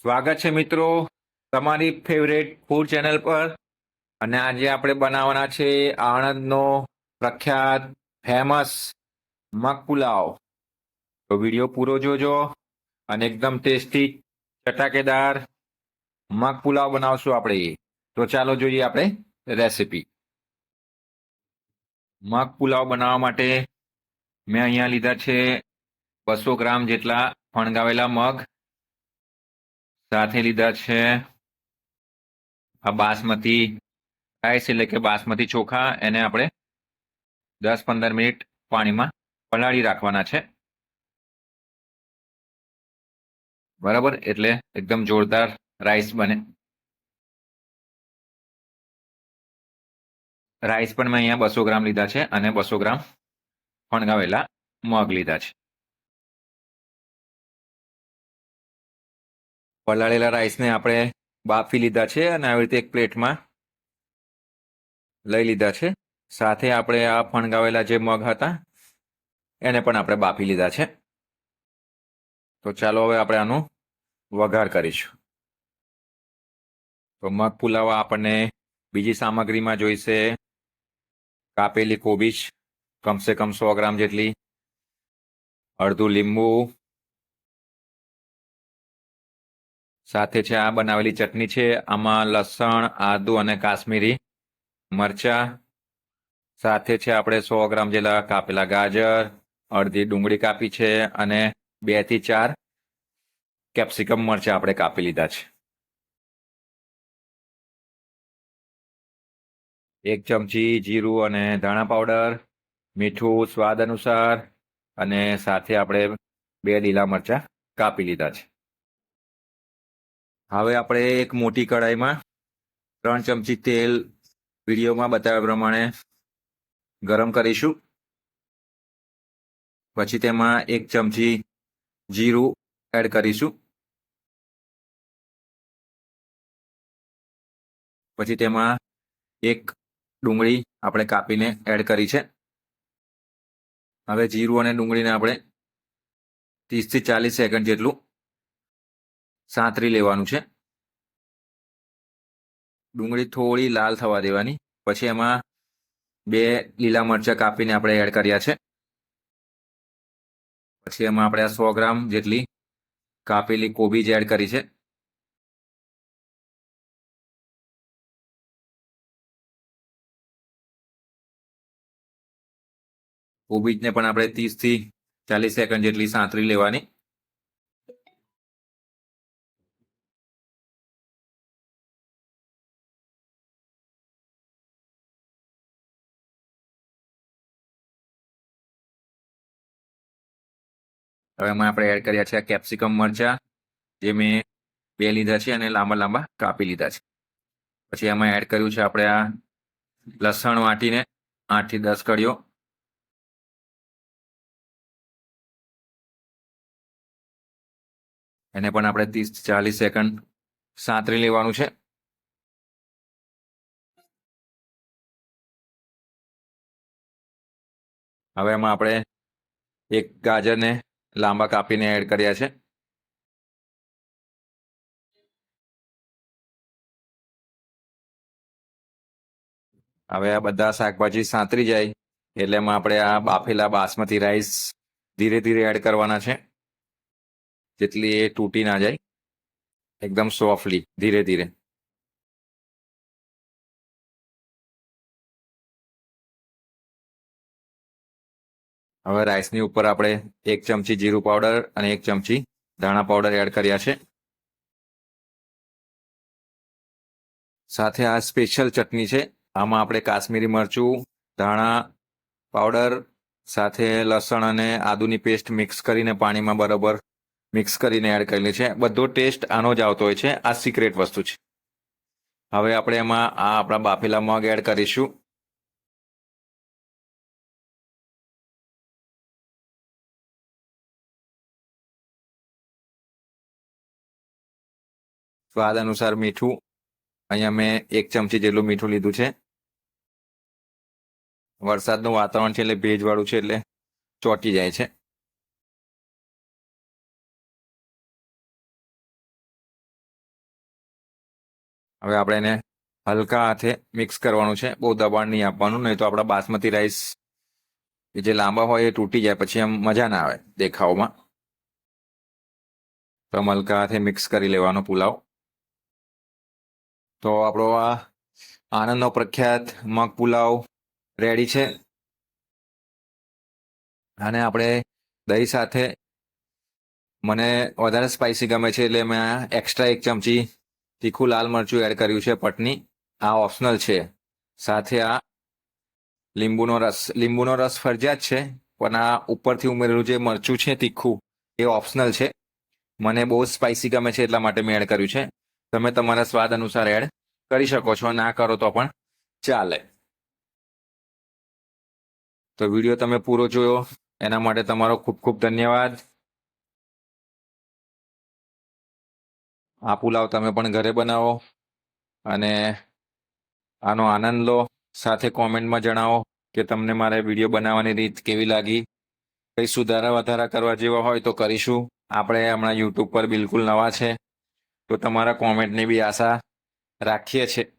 સ્વાગત છે મિત્રો તમારી ફેવરેટ ફૂડ ચેનલ પર. અને આજે આપણે બનાવવાના છે આણંદનો પ્રખ્યાત ફેમસ મગ પુલાવ. તો વીડિયો પૂરો જોજો અને એકદમ ટેસ્ટી ચટાકેદાર મગ પુલાવ બનાવશું આપણે. તો ચાલો જોઈએ આપણે રેસીપી મગ પુલાવ બનાવવા માટે મેં અહીંયા લીધા છે બસો ગ્રામ જેટલા ફણગાવેલા મગ. સાથે લીધા છે. આ બાસમતી રાઈસ એટલે કે બાસમતી ચોખા એને આપણે દસ પંદર મિનિટ પાણીમાં પલાળી રાખવાના છે. બરાબર? એટલે એકદમ જોરદાર રાઈસ બને. રાઈસ પણ મેં અહીંયા બસો ગ્રામ લીધા છે અને બસો ગ્રામ ફણગાવેલા મગ લીધા છે. પલાળેલા રાઈસને આપણે બાફી લીધા છે અને આવી રીતે એક પ્લેટમાં લઈ લીધા છે. સાથે આપણે આ ફણગાવેલા જે મગ હતા, એને પણ આપણે બાફી લીધા છે. તો ચાલો હવે આપણે આનું વઘાર કરીશું. તો મગ પુલાવા આપણને બીજી સામગ્રીમાં જોઈશે. કાપેલી કોબીજ, કમસે કમ સો ગ્રામ જેટલી અડધું લીંબુ સાથે છે, આ બનાવેલી ચટણી છે, આમાં લસણ, આદુ અને કાશ્મીરી મરચા. સાથે છે, આપણે સો ગ્રામ જેટલા કાપેલા ગાજર, અડધી ડુંગળી કાપી છે અને બેથી ચાર કેપ્સિકમ મરચા આપણે કાપી લીધા છે. એક ચમચી જીરું અને ધાણા પાવડર, મીઠું સ્વાદ અનુસાર અને સાથે આપણે બે લીલા મરચા કાપી લીધા છે. હવે આપણે એક મોટી કઢાઈમાં ત્રણ ચમચી તેલ વિડીયોમાં બતાવ્યા પ્રમાણે ગરમ કરીશું. પછી તેમાં એક ચમચી જીરું એડ કરીશું. પછી તેમાં એક ડુંગળી આપણે કાપીને એડ કરી છે. હવે જીરું અને ડુંગળીને આપણે ત્રીસથી ચાલીસ સેકન્ડ જેટલું સાંતરી લેવાનું છે. ડુંગળી થોડી લાલ થવા દેવાની. પછી એમાં બે લીલા મરચાં કાપીને આપણે એડ કર્યા છે. પછી એમાં આપણે આ સો ગ્રામ જેટલી કાપેલી કોબીજ એડ કરી છે. કોબીજને પણ આપણે ત્રીસથી ચાલીસ સેકન્ડ જેટલી સાંતરી લેવાની. હવે એમાં આપણે એડ કર્યા છે કેપ્સિકમ મરચા, જે મેં બે લીધા છે અને લાંબા લાંબા કાપી લીધા છે. પછી એમાં એડ કર્યું છે આપણે આ લસણ વાટીને આઠથી દસ કડીઓ એને પણ આપણે ત્રીસ ચાલીસ સેકન્ડ સાંતરી લેવાનું છે. હવે એમાં આપણે એક ગાજરને લાંબા કાપીને એડ કર્યા છે. હવે આ બધા શાકભાજી સાંતરી જાય, એટલે આપણે આ બાફેલા બાસમતી રાઈસ ધીરે ધીરે એડ કરવાના છે. જેટલી એ તૂટી ના જાય, એકદમ સોફ્ટલી ધીરે ધીરે. હવે રાઈસની ઉપર આપણે એક ચમચી જીરું પાવડર અને એક ચમચી ધાણા પાવડર એડ કર્યા છે. સાથે આ સ્પેશિયલ ચટણી છે. આમાં આપણે કાશ્મીરી મરચું, ધાણા પાવડર સાથે લસણ અને આદુની પેસ્ટ મિક્સ કરીને પાણીમાં બરોબર મિક્સ કરીને એડ કરેલી છે. બધો ટેસ્ટ આનો જ આવતો હોય છે. આ સિક્રેટ વસ્તુ છે. હવે આપણે એમાં આ આપણા બાફેલા મગ એડ કરીશું. સ્વાદ અનુસાર મીઠું. અહીંયા મેં એક ચમચી જેટલું મીઠું લીધું છે. વરસાદનું વાતાવરણ છે એટલે ભેજવાળું છે એટલે ચોટી જાય છે. હવે આપણે એને હલકા હાથે મિક્સ કરવાનું છે. બહુ દબાણ નહીં આપવાનું, નહીં તો આપણા બાસમતી રાઈસ જે લાંબા હોય એ તૂટી જાય, પછી આમ મજા ના આવે દેખાવમાં. તો હલકા હાથે મિક્સ કરી લેવાનો પુલાવ. તો આપણો આ આનંદનો પ્રખ્યાત મગ પુલાવ રેડી છે. અને આપણે દહીં સાથે મને વધારે સ્પાઇસી ગમે છે એટલે મેં એક્સ્ટ્રા એક ચમચી તીખું લાલ મરચું એડ કર્યું છે, પટની. આ ઓપ્શનલ છે. સાથે આ લીંબુનો રસ લીંબુનો રસ ફરજિયાત છે, પણ આ ઉપરથી ઉમેરેલું જે મરચું છે તીખું, એ ઓપ્શનલ છે. મને બહુ સ્પાઇસી ગમે છે એટલા માટે મેં એડ કર્યું છે. તમે તમારા સ્વાદ અનુસાર એડ કરી શકો છો, ના કરો તો પણ ચાલે. તો વીડિયો તમે પૂરો જોયો, એના માટે તમારો ખૂબ ખૂબ ધન્યવાદ. આ પુલાવ તમે પણ ઘરે બનાવો અને આનો આનંદ લો. સાથે કોમેન્ટમાં જણાવો કે તમને મારે વીડિયો બનાવવાની રીત કેવી લાગી. કંઈ સુધારા વધારા કરવા જેવા હોય તો કરીશું. આપણે હમણાં યુટ્યુબ પર બિલકુલ નવા છે. તો તમારા કોમેન્ટની બી આશા રાખીએ છીએ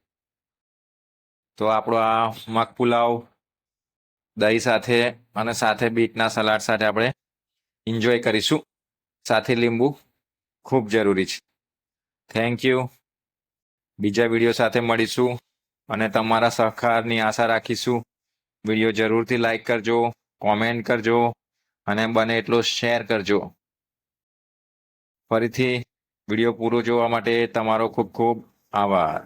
તો આપણો આ મગ પુલાવ, દહીં સાથે અને સાથે બીટના સલાડ સાથે આપણે એન્જોય કરીશું. સાથે લીંબુ ખૂબ જરૂરી છે. થેન્ક યુ બીજા વીડિયો સાથે મળીશું અને તમારા સહકારની આશા રાખીશું. વીડિયો જરૂરથી લાઈક કરજો, કોમેન્ટ કરજો અને બને એટલો શેર કરજો. ફરીથી વીડિયો પૂરો જોવા માટે તમારો ખૂબ ખૂબ આભાર.